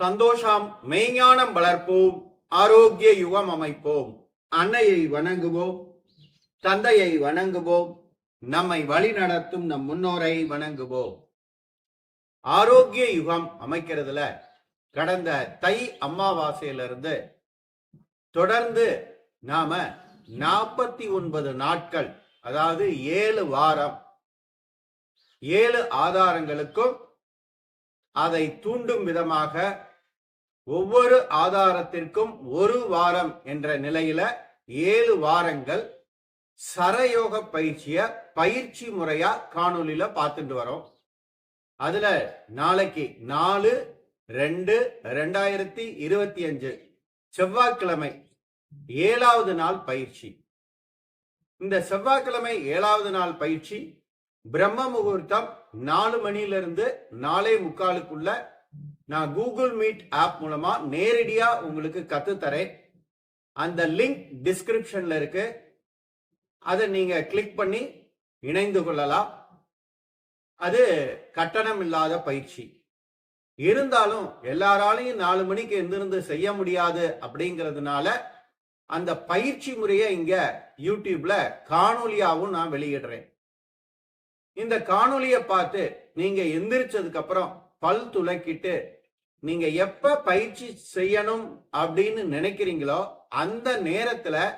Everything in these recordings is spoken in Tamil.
சந்தோஷம் மெய்ஞானம் வளர்ப்போம் ஆரோக்கிய யுகம் அமைப்போம். அன்னையை வணங்குவோம் தந்தையை வணங்குவோம் நம்மை வழிநடத்தும் நம் முன்னோரை வணங்குவோம். ஆரோக்கிய யுகம் அமைக்கிறதுல கடந்த தை அமாவாசையிலிருந்து தொடர்ந்து நாம நாற்பத்தி ஒன்பது நாட்கள் அதாவது ஏழு வாரம் ஏழு ஆதாரங்களுக்கும் அதை தூண்டும் விதமாக ஒவ்வொரு ஆதாரத்திற்கும் ஒரு வாரம் என்ற நிலையில ஏழு வாரங்கள் சரயோக பயிற்சிய பயிற்சி முறையா காணொலியில பார்த்துட்டு வரோம். அதுல நாளைக்கு நாலு ரெண்டு ரெண்டாயிரத்தி இருபத்தி அஞ்சு செவ்வாய்க்கிழமை ஏழாவது நாள் பயிற்சி. இந்த செவ்வாய்க்கிழமை ஏழாவது நாள் பயிற்சி பிரம்ம முகூர்த்தம் நாலு மணியிலிருந்து நாலே முக்காலுக்குள்ள நான் கூகுள் மீட் ஆப் மூலமா நேரடியா உங்களுக்கு கத்து தரேன் அந்த லிங்க் டிஸ்கிரிப்ஷன்ல இருக்கு. அதை நீங்க கிளிக் பண்ணி இணைந்து கொள்ளலாம். அது கட்டணம் இல்லாத பயிற்சி. இருந்தாலும் எல்லாராலையும் நாலு மணிக்கு எந்திருந்து செய்ய முடியாது அப்படிங்கிறதுனால அந்த பயிற்சி முறையை இங்க யூடியூப்ல காணொலியாகவும் நான் வெளியிடுறேன். இந்த காணொலியை பார்த்து நீங்க எந்திரிச்சதுக்கு அப்புறம் பல் துளக்கிட்டு நீங்க எப்ப பயிற்சி செய்யணும் அப்படின்னு நினைக்கிறீங்களோ அந்த நேரத்துல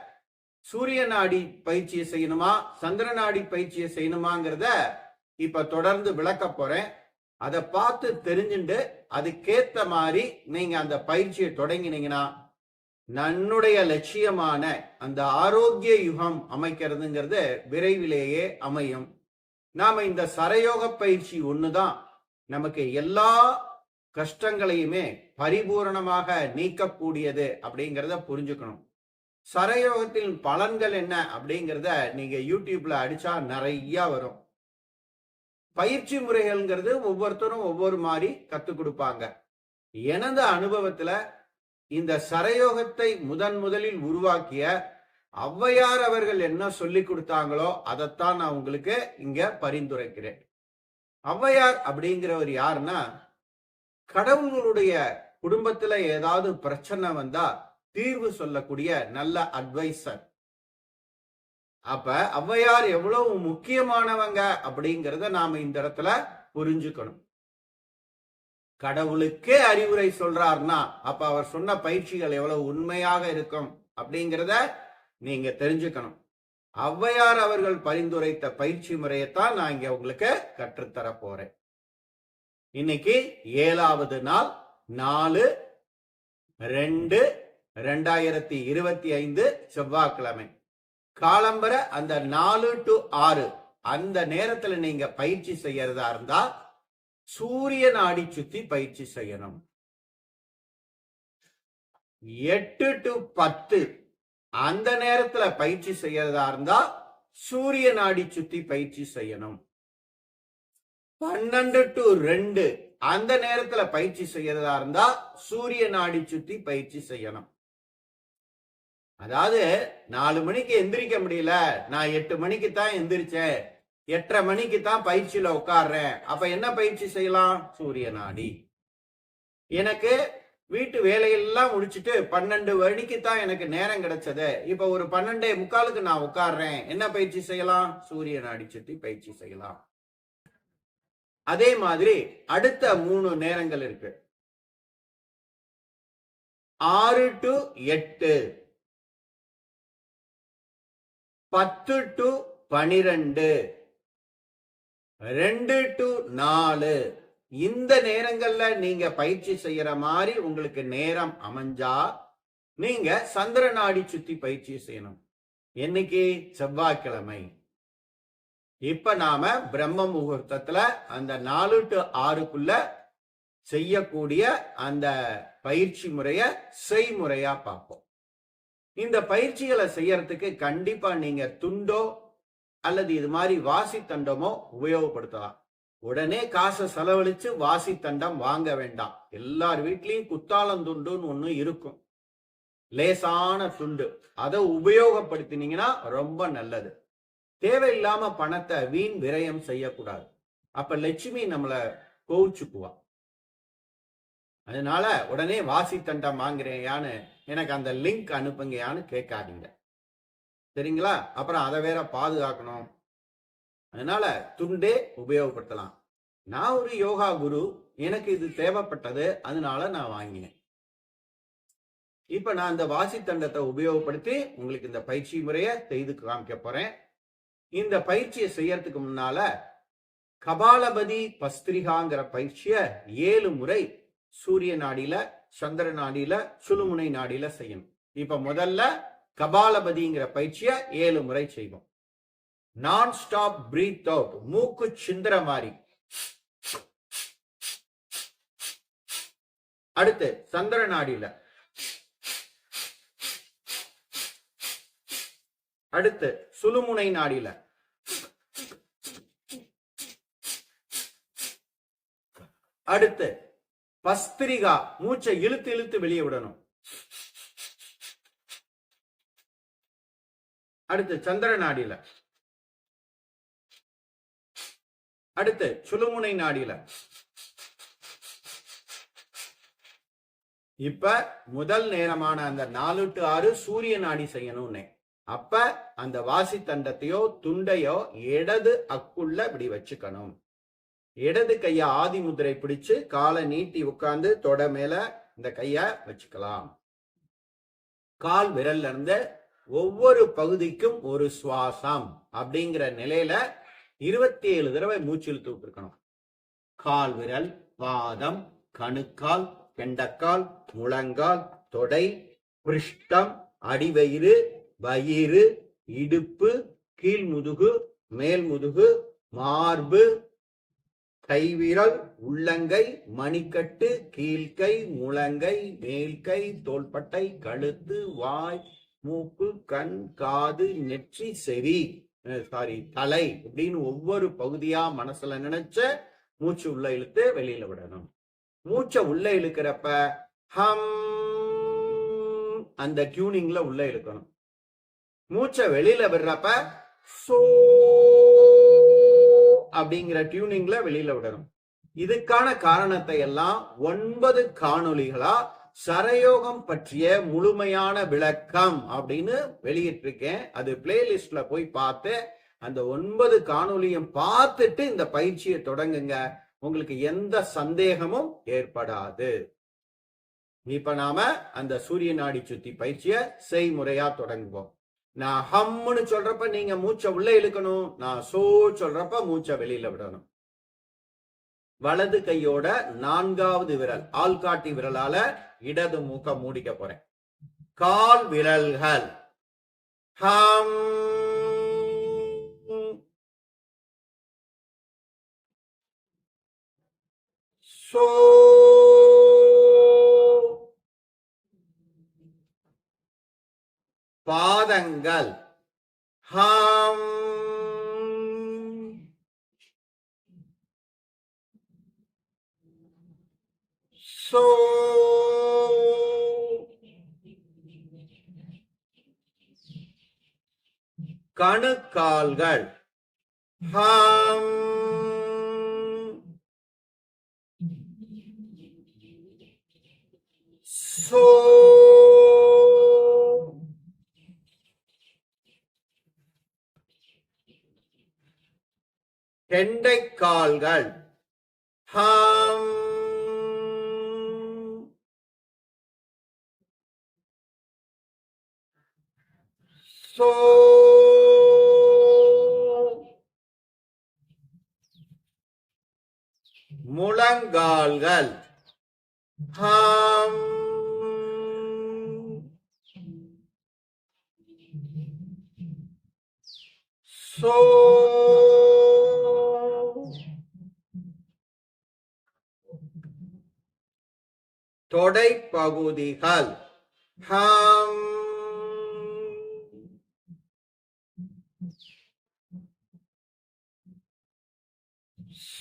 சூரிய நாடி பயிற்சியை செய்யணுமா சந்திர நாடி பயிற்சியை செய்யணுமாங்கிறத இப்ப தொடர்ந்து விளக்க போறேன். அதை பார்த்து தெரிஞ்சுட்டு அதுக்கேத்த மாதிரி நீங்க அந்த பயிற்சியை தொடங்கினீங்கன்னா நன்னுடைய லட்சியமான அந்த ஆரோக்கிய யுகம் அமைக்கிறதுங்கிறது விரைவிலேயே அமையும். நாம இந்த சரயோக பயிற்சி ஒண்ணுதான். நமக்கு எல்லா கஷ்டங்களையுமே பரிபூரணமாக நீக்கக்கூடியது அப்படிங்கிறத புரிஞ்சுக்கணும். சரயோகத்தின் பலன்கள் என்ன அப்படிங்கிறத நீங்க யூடியூப்ல அடிச்சா நிறைய வரும். பயிற்சி முறைகள்ங்கிறது ஒவ்வொருத்தரும் ஒவ்வொரு மாதிரி கத்துக் கொடுப்பாங்க. எனது அனுபவத்துல இந்த சரயோகத்தை முதன் முதலில் உருவாக்கிய ஔவையார் அவர்கள் என்ன சொல்லி கொடுத்தாங்களோ அதைத்தான் நான் உங்களுக்கு இங்க பரிந்துரைக்கிறேன். ஔவையார் அப்படிங்கிறவர் யாருன்னா கடவுளுடைய குடும்பத்துல ஏதாவது பிரச்சனை வந்தா தீர்வு சொல்லக்கூடிய நல்ல அட்வைசர் அப்ப ஔவையார் எவ்வளவு முக்கியமானவங்க அப்படிங்கிறத நாம இந்த இடத்துல புரிஞ்சுக்கணும். கடவுளுக்கே அறிவுரை சொல்றாருன்னா அப்ப அவர் சொன்ன பயிற்சிகள் எவ்வளவு உண்மையாக இருக்கும் அப்படிங்கிறத நீங்க தெரிஞ்சுக்கணும். ஔவையார் அவர்கள் பரிந்துரைத்த பயிற்சி முறையைத்தான் நான் இங்க உங்களுக்கு கற்றுத்தர போறேன். இன்னைக்கு ஏழாவது நாள் நாலு ரெண்டு ரெண்டாயிரத்தி இருபத்தி ஐந்து செவ்வாய்க்கிழமை. காலம்பர அந்த நாலு டு ஆறு அந்த நேரத்துல நீங்க பயிற்சி செய்யறதா இருந்தா சூரிய நாடி சுத்தி பயிற்சி செய்யணும். எட்டு டு பத்து அந்த நேரத்துல பயிற்சி செய்யறதா இருந்தா சூரிய நாடி சுத்தி பயிற்சி செய்யணும். பன்னெண்டு டு ரெண்டு. அந்த நேரத்துல பயிற்சி செய்யறதா இருந்தா சூரிய நாடி சுத்தி பயிற்சி செய்யணும். அதாவது நாலு மணிக்கு எந்திரிக்க முடியல. நான் எட்டு மணிக்கு தான் எந்திரிச்சேன். எட்டரை மணிக்கு தான் பயிற்சியில உட்கார்றேன். அப்ப என்ன பயிற்சி செய்யலாம்? சூரிய நாடி எனக்கு வீட்டு வேலையெல்லாம் முடிச்சிட்டு பன்னெண்டு மணிக்கு தான் எனக்கு நேரம் கிடைச்சது. இப்ப ஒரு பன்னெண்டே முக்காலுக்கு நான் உட்கார்றேன். என்ன பயிற்சி செய்யலாம்? சூரிய நாடி சுத்தி பயிற்சி செய்யலாம். அதே மாதிரி அடுத்த மூணு நேரங்கள் இருக்கு. ஆறு டு எட்டு. பத்து டு பனிரெண்டு. ரெண்டு டு நாலு. இந்த நேரங்கள்ல நீங்க பயிற்சி செய்யற மாதிரி உங்களுக்கு நேரம் அமைஞ்சா நீங்க சந்திர நாடி சுத்தி பயிற்சி செய்யணும். என்னைக்கு? செவ்வாய்க்கிழமை. இப்ப நாம பிரம்ம முகூர்த்தத்துல அந்த நாலு டு ஆறுக்குள்ள செய்யக்கூடிய அந்த பயிற்சி முறைய செய்முறையா பார்ப்போம். இந்த பயிற்சிகளை செய்யறதுக்கு கண்டிப்பா நீங்க துண்டோ அல்லது இது மாதிரி வாசி தண்டமோ உபயோகப்படுத்தலாம். உடனே காசை செலவழிச்சு வாசி தண்டம் வாங்க வேண்டாம். எல்லார் வீட்லயும் குத்தாலம் துண்டுன்னு ஒண்ணு இருக்கும். லேசான துண்டு. அதை உபயோகப்படுத்தினீங்கன்னா ரொம்ப நல்லது. தேவையில்லாம பணத்தை வீண் விரயம் செய்யக்கூடாது. அப்ப லட்சுமி நம்மள கோவிச்சுக்குவா. அதனால உடனே வாசி தண்டம் வாங்குறேயான்னு எனக்கு அந்த லிங்க் அனுப்புங்கயான்னு கேட்காதீங்க. சரிங்களா? அப்புறம் அதை வேற பாதுகாக்கணும். அதனால துண்டே உபயோகப்படுத்தலாம். நான் ஒரு யோகா குரு எனக்கு இது தேவைப்பட்டது அதனால நான் வாங்கினேன். இப்ப நான் இந்த வாசி தண்டத்தை உபயோகப்படுத்தி உங்களுக்கு இந்த பயிற்சி முறையை செய்து காமிக்க போறேன். இந்த பயிற்சியை செய்யறதுக்கு முன்னால கபாலபதி பஸ்திரிகாங்கிற பயிற்சியை ஏழு முறை சூரிய நாடியில சந்திர நாடியில சுழுமுனை நாடியில செய்யணும். இப்ப முதல்ல கபாலபதிங்கிற பயிற்சியை ஏழு முறை செய்வோம். நான் ஸ்டாப் பிரீத் அவுட் மூக்கு சிந்திர மாதிரி. அடுத்து சந்திர நாடியில. அடுத்து சுழுமுனை நாடியில அடுத்து பஸ்திரிகா மூச்சை இழுத்து இழுத்து வெளியே விடணும். அடுத்து சந்திர நாடியில அடுத்து சுழுமுனை நாடியில இப்ப முதல் நேரமான அந்த நாலு டு ஆறு சூரிய நாடி செய்யணும்னே. அப்ப அந்த வாசி தண்டத்தையோ துண்டையோ இடது அக்குள்ள இப்படி வச்சுக்கணும். இடது கைய ஆதி முதிரை பிடிச்சு காலை நீட்டி உட்கார்ந்து தொட மேல இந்த கைய வச்சுக்கலாம். கால் விரல்ல இருந்து ஒவ்வொரு பகுதிக்கும் ஒரு சுவாசம் அப்படிங்கிற நிலையில இருபத்தி ஏழு தடவை மூச்சு இழுத்து விட்டுருக்கணும். கால் விரல் பாதம் கணுக்கால் கெண்டக்கால் முழங்கால் தொடை பிருஷ்டம் அடிவயிறு வயிறு இடுப்பு கீழ்முதுகு மேல் முதுகு மார்பு கைவிரல் உள்ளங்கை மணிக்கட்டு கீழ்கை முழங்கை மேல்கை தோள்பட்டை கழுத்து வாய் மூக்கு கண் காது நெற்றி செவி சாரி தலை அப்படின்னு ஒவ்வொரு பகுதியா மனசுல நினைச்ச மூச்சு உள்ள இழுத்து வெளியில விடணும். மூச்சை உள்ள இழுக்கிறப்ப ஹம் அந்த டியூனிங்ல உள்ள இழுக்கணும். மூச்சை வெளியில விடுறப்ப சோ அப்படிங்கிற டியூனிங்ல வெளியில விடணும். இதுக்கான காரணத்தை எல்லாம் ஒன்பது காணொலிகளா சரயோகம் பற்றிய முழுமையான விளக்கம் அப்படின்னு வெளியிட்டிருக்கேன். அது பிளேலிஸ்ட்ல போய் பார்த்து அந்த ஒன்பது காணொலியும் பார்த்துட்டு இந்த பயிற்சியை தொடங்குங்க. உங்களுக்கு எந்த சந்தேகமும் ஏற்படாது. இப்ப நாம அந்த சூரிய நாடி சுத்தி பயிற்சியை செய்முறையா தொடங்குவோம். நான் ஹம்முன்னு சொல்றப்ப நீங்க மூச்சை உள்ள இழுக்கணும். நான் சோ சொல்றப்ப மூச்சை வெளியில விடணும். வலது கையோட நான்காவது விரல் ஆள்காட்டி விரலால இடது மூக்க மூடிக்க போறேன். கால் விரல்கள். ஹம். சோ பாதங்கள். ஹாம். சோ. கணுக்கால்கள். ஹாம். சோ. கெண்டைக்கால்கள் ஹம். சோ. முழங்கால்கள். ஹம். சோ. தொடை பகுதிகள் ஹம்.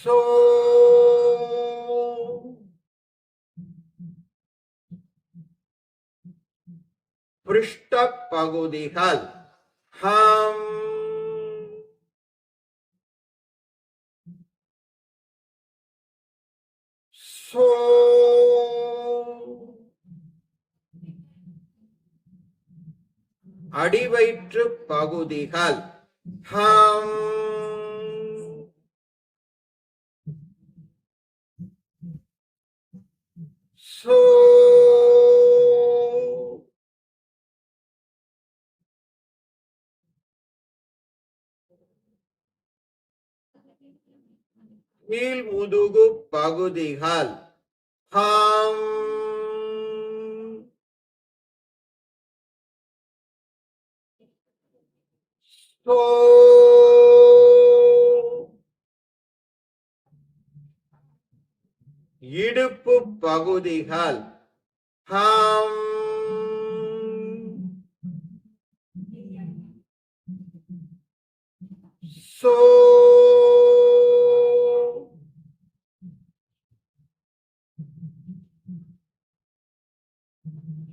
சோ. பிருஷ்ட பகுதிகள் ஹம். சோ. அடிவயிற்று பகுதிகள். ஹம். சோ. கீழ் முதுகு பகுதிகள். ஹம். இடுப்பு பகுதிகள். ஹம். சோ.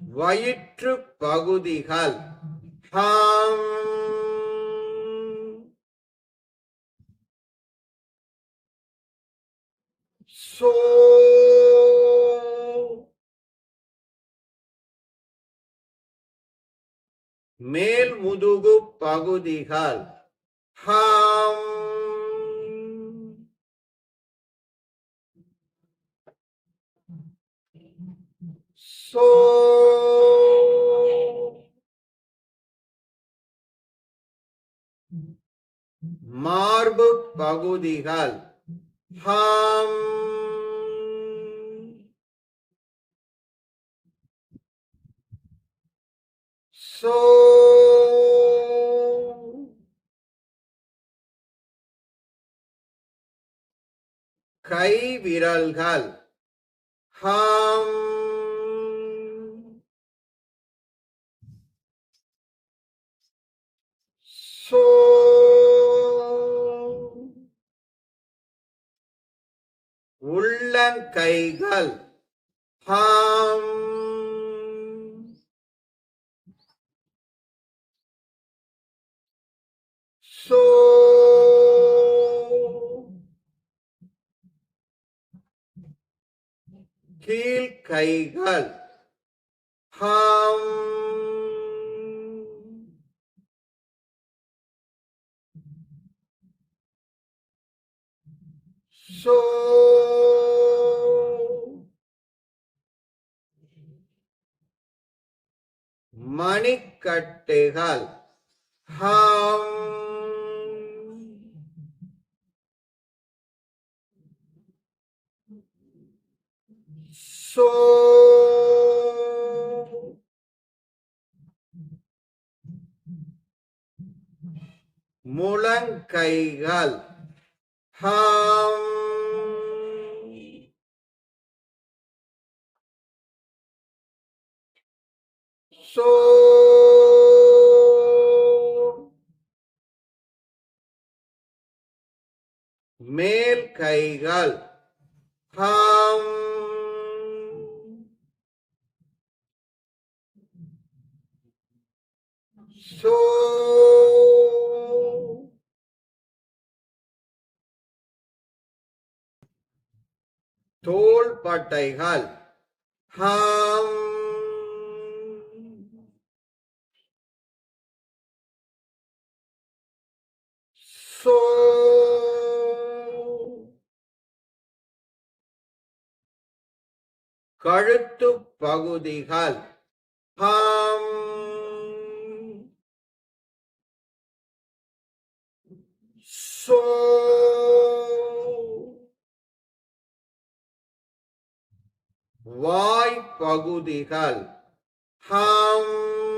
வயிற்று பகுதிகள். ஹம். So, மேல் முதுகு பகுதிகள் ஹாம் சோ மார்பு பகுதிகள் ஹம் சோ கை விரல்கள் ஹம் உள்ளங்கைகள். ஹாம். சோ. கீழ் கைகள் ஹம். சோ. மணிக்கட்டுகள். ஹம். சோ. முழங்கைகள். ஹம். சோ மேல் கைகள் ஹம். சோ தோள் பட்டைகள் ஹம். கழுத்து பகுதிகள். ஹம். சோ. வாய் பகுதிகள். ஹம்.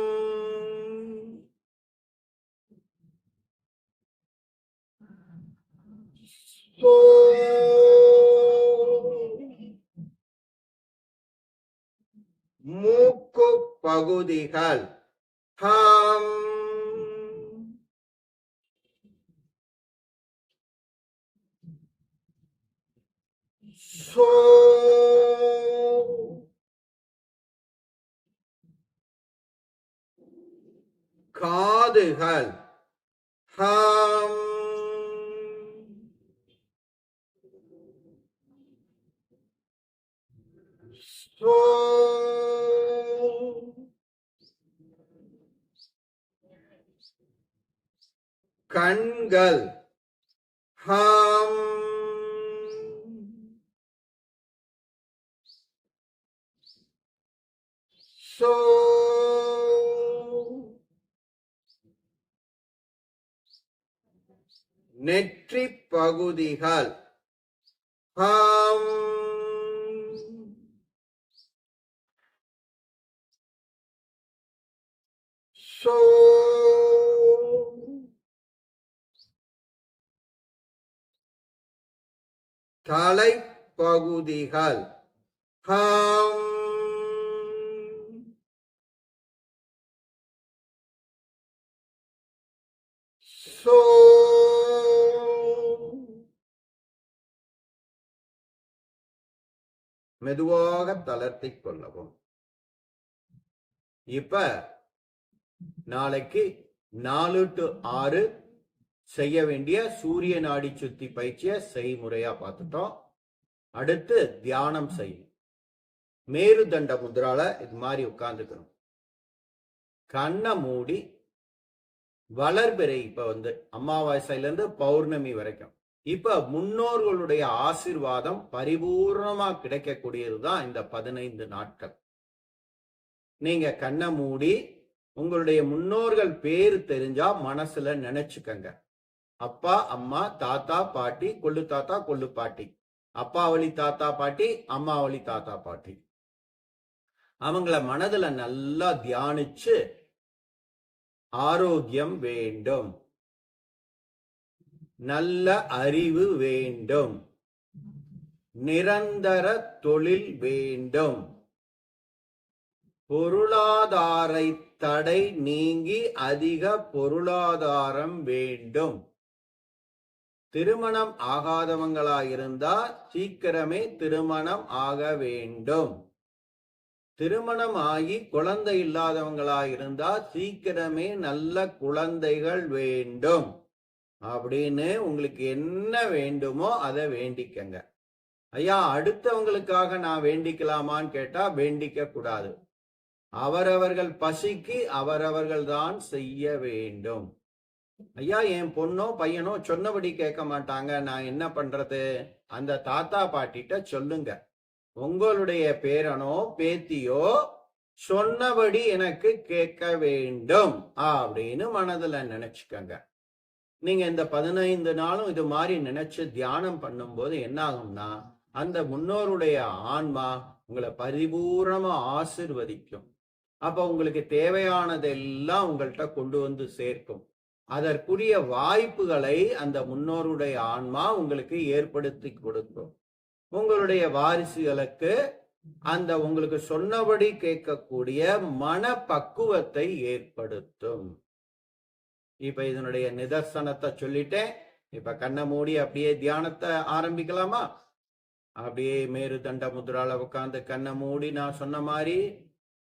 சோ மூக்கு பகுதிகள் ஹம் சோ காதுகள் கண்கள். ஹாம். சோ. நெற்றி பகுதிகள். ஹாம். சோ தலைப்பகுதிகள். ஹம். சோ மெதுவாக தளர்த்திக் கொள்ளவும். இப்ப நாளைக்கு நாலு டு ஆறு செய்ய வேண்டிய சூரிய நாடி சுத்தி பயிற்சியை செய்முறையா பார்த்துட்டோம். அடுத்து தியானம் செய்யும் மேருதண்ட முதிரால இது மாதிரி உட்கார்ந்துக்கணும். கண்ணை மூடி வளர்பிறை இப்ப வந்து அமாவாசையில இருந்து பௌர்ணமி வரைக்கும். இப்ப முன்னோர்களுடைய ஆசிர்வாதம் பரிபூர்ணமா கிடைக்கக்கூடியதுதான் இந்த பதினைந்து நாட்கள். நீங்க கண்ணை மூடி உங்களுடைய முன்னோர்கள் பேர் தெரிஞ்சா மனசுல நினைச்சுக்கங்க. அப்பா அம்மா தாத்தா பாட்டி கொள்ளு தாத்தா கொள்ளு பாட்டி. அப்பா வழி தாத்தா பாட்டி அம்மா வழி தாத்தா பாட்டி. அவங்கள மனதுல நல்லா தியானிச்சு ஆரோக்கியம் வேண்டும். நல்ல அறிவு வேண்டும். நிரந்தர தொழில் வேண்டும். பொருளாதாரை தடை நீங்கி அதிக பொருளாதாரம் வேண்டும். திருமணம் ஆகாதவங்களாயிருந்தா சீக்கிரமே திருமணம் ஆக வேண்டும். திருமணம் ஆகி குழந்தை இல்லாதவங்களாயிருந்தா சீக்கிரமே நல்ல குழந்தைகள் வேண்டும். அப்படின்னு உங்களுக்கு என்ன வேண்டுமோ அதை வேண்டிக்கங்க. ஐயா அடுத்தவங்களுக்காக நான் வேண்டிக்கலாமான்னு கேட்டா வேண்டிக்க கூடாது அவரவர்கள் பசிக்கு அவரவர்கள் தான் செய்ய வேண்டும். ஐயா என் பொண்ணோ பையனோ சொன்னபடி கேட்க மாட்டாங்க. நான் என்ன பண்றது? அந்த தாத்தா பாட்டிட்ட சொல்லுங்க. உங்களுடைய பேரனோ பேத்தியோ சொன்னபடி எனக்கு கேட்க வேண்டும் அப்படின்னு மனதுல நினைச்சுக்கங்க. நீங்க இந்த பதினைந்து நாளும் இது மாதிரி நினைச்சு தியானம் பண்ணும்போது என்ன ஆகும்னா அந்த முன்னோருடைய ஆன்மா உங்களை பரிபூர்ணமா ஆசிர்வதிக்கும். அப்ப உங்களுக்கு தேவையானதெல்லாம் உங்கள்கிட்ட கொண்டு வந்து சேர்க்கும். அதற்குரிய வாய்ப்புகளை அந்த முன்னோருடைய ஆன்மா உங்களுக்கு ஏற்படுத்தி கொடுக்கும். உங்களுடைய வாரிசுகளுக்கு அந்த உங்களுக்கு சொன்னபடி கேட்கக்கூடிய மன பக்குவத்தை ஏற்படுத்தும். இப்ப இதனுடைய நிதர்சனத்தை சொல்லிட்டேன். இப்ப கண்ணை மூடி அப்படியே தியானத்தை ஆரம்பிக்கலாமா? அப்படியே மேரு தண்ட முதிரால உட்காந்து கண்ணை மூடி நான் சொன்ன மாதிரி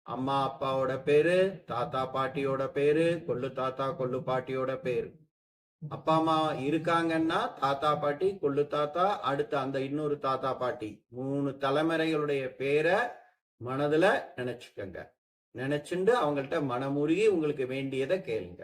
அம்மா அப்பாவோட பேரு தாத்தா பாட்டியோட பேரு கொள்ளு தாத்தா கொள்ளு பாட்டியோட பேரு. அப்பா அம்மா இருக்காங்கன்னா தாத்தா பாட்டி கொள்ளு தாத்தா அடுத்து அந்த இன்னொரு தாத்தா பாட்டி. மூணு தலைமுறைகளுடைய பேரை மனதுல நினைச்சுக்கங்க. நினைச்சுண்டு அவங்கள்ட்ட மனமுருகி உங்களுக்கு வேண்டியதை கேளுங்க.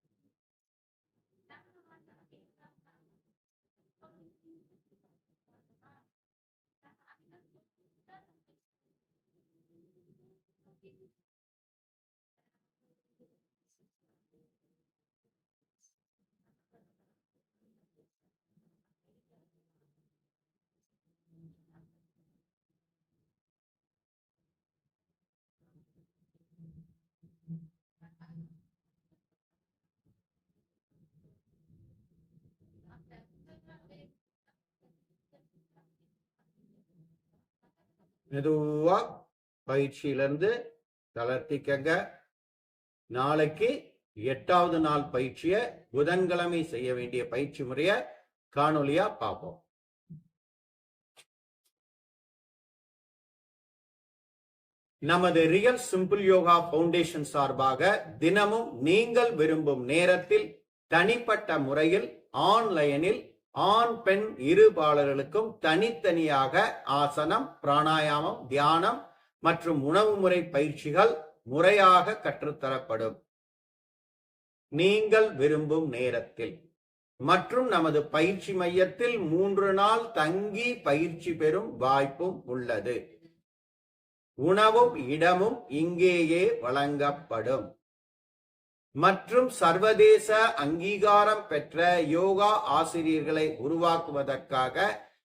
மெதுவா பயிற்சியிலிருந்து தளர்த்திக்கங்க. நாளைக்கு எட்டாவது நாள் பயிற்சிய புதன்கிழமை செய்ய வேண்டிய பயிற்சி முறைய காணொலியா பார்ப்போம். நமது ரியல் சிம்பிள் யோகா பவுண்டேஷன் சார்பாக தினமும் நீங்கள் விரும்பும் நேரத்தில் தனிப்பட்ட முறையில் ஆன்லைனில் ஆண் பெண் இருபாளர்களுக்கும் தனித்தனியாக ஆசனம் பிராணாயாமம் தியானம் மற்றும் உணவு முறை பயிற்சிகள் முறையாக கற்றுத்தரப்படும். நீங்கள் விரும்பும் நேரத்தில் மற்றும் நமது பயிற்சி மையத்தில் மூன்று நாள் தங்கி பயிற்சி பெறும் வாய்ப்பும் உள்ளது. உணவும் இடமும் இங்கேயே வழங்கப்படும். மற்றும் சர்வதேச அங்கீகாரம் பெற்ற யோகா ஆசிரியர்களை உருவாக்குவதற்காக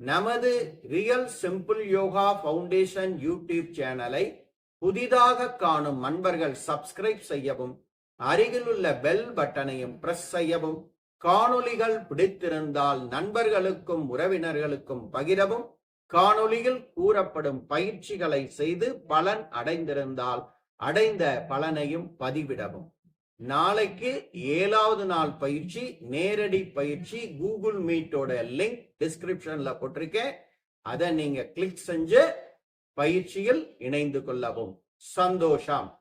நமது real simple yoga foundation YouTube சேனலை புதிதாக காணும் நண்பர்கள் சப்ஸ்கிரைப் செய்யவும் அருகிலுள்ள பெல் பட்டனையும் பிரஸ் செய்யவும் காணொளிகள் பிடித்திருந்தால் நண்பர்களுக்கும் உறவினர்களுக்கும் பகிரவும் காணொளியில் கூறப்படும் பயிற்சிகளை செய்து பலன் அடைந்திருந்தால் அடைந்த பலனையும் பதிவிடவும். நாளைக்கு ஏழாவது நாள் பயிற்சி நேரடி பயிற்சி கூகுள் மீட்டோட லிங்க் டிஸ்கிரிப்ஷன்ல போட்டிருக்கேன். அதை நீங்க கிளிக் செஞ்சு பயிற்சியில் இணைந்து கொள்ளவும். சந்தோஷம்.